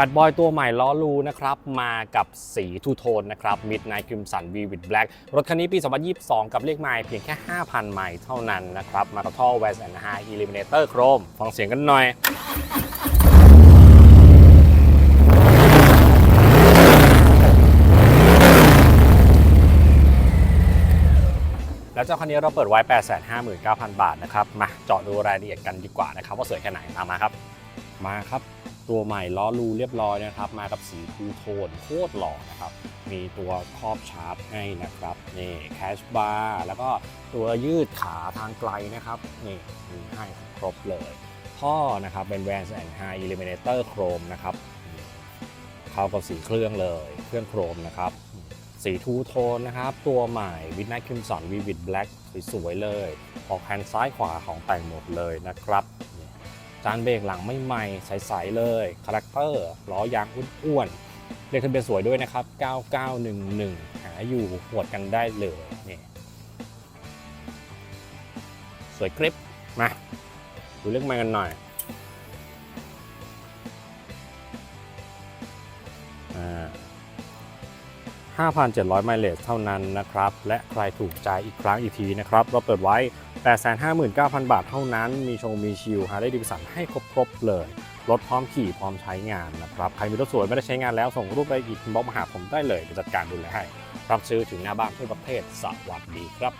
แฟตบอยตัวใหม่ล้อลูนะครับ มากับสีทูโทนนะครับ Midnight Crimson Vivid Black รถคันนี้ปี 2022 กับเลขไมล์เพียงแค่ 5,000 ไมล์เท่านั้นนะครับ มากับท่อ w e s and High Eliminator Chrome ฟังเสียงกันหน่อยแล้วเจ้าคันนี้เราเปิดไว้ 859,000 บาทนะครับ มาเจาะดูรายละเอียดกันดีกว่านะครับ ว่าสวยแค่ไหนตามมาครับ มาครับ ตัวใหม่ล้อรูเรียบร้อยนะครับ มากับสีทูโทนโคตรหล่อนะครับ มีตัวครอบชาร์จให้นะครับนี่แคชบาร์แล้วก็ตัวยืดขาทางไกลนะครับนี่มีให้ครบเลยท่อนะครับเป็นแวนแอนไฮอิเลเมเนเตอร์โครมนะครับเข้ากับสีเครื่องเลยเครื่องโครมนะครับสีทูโทนนะครับ ตัวใหม่ Midnight Crimson Vivid Black สวยๆเลย ออกแฮนด์ซ้ายขวาของแต่งหมดเลยนะครับ จานเบรกหลังไม่ใหม่ใสๆเลยคาแรคเตอร์ล้อยางอ้วนๆเลขทะเบียนสวยด้วยนะครับ 9911 หาอยู่หวดกันได้เลยนี่สวยกริปมาดูเรื่องมากันหน่อยอ่า 5,700 ไมล์เลสเท่านั้นนะครับ และใครถูกใจอีกครั้งอีกทีนะครับ เราเปิดไว้ 859,000 บาทเท่านั้น มีชงมีชิลฮาร์ดดิวสันให้ครบๆเลย รถพร้อมขี่พร้อมใช้งานนะครับ ใครมีรถสวยไม่ได้ใช้งานแล้ว ส่งรูปไปอีกบล็อกมาหาผมได้เลยจะจัดการดูแลให้ รับซื้อถึงหน้าบ้านทั่วประเทศสวัสดีครับ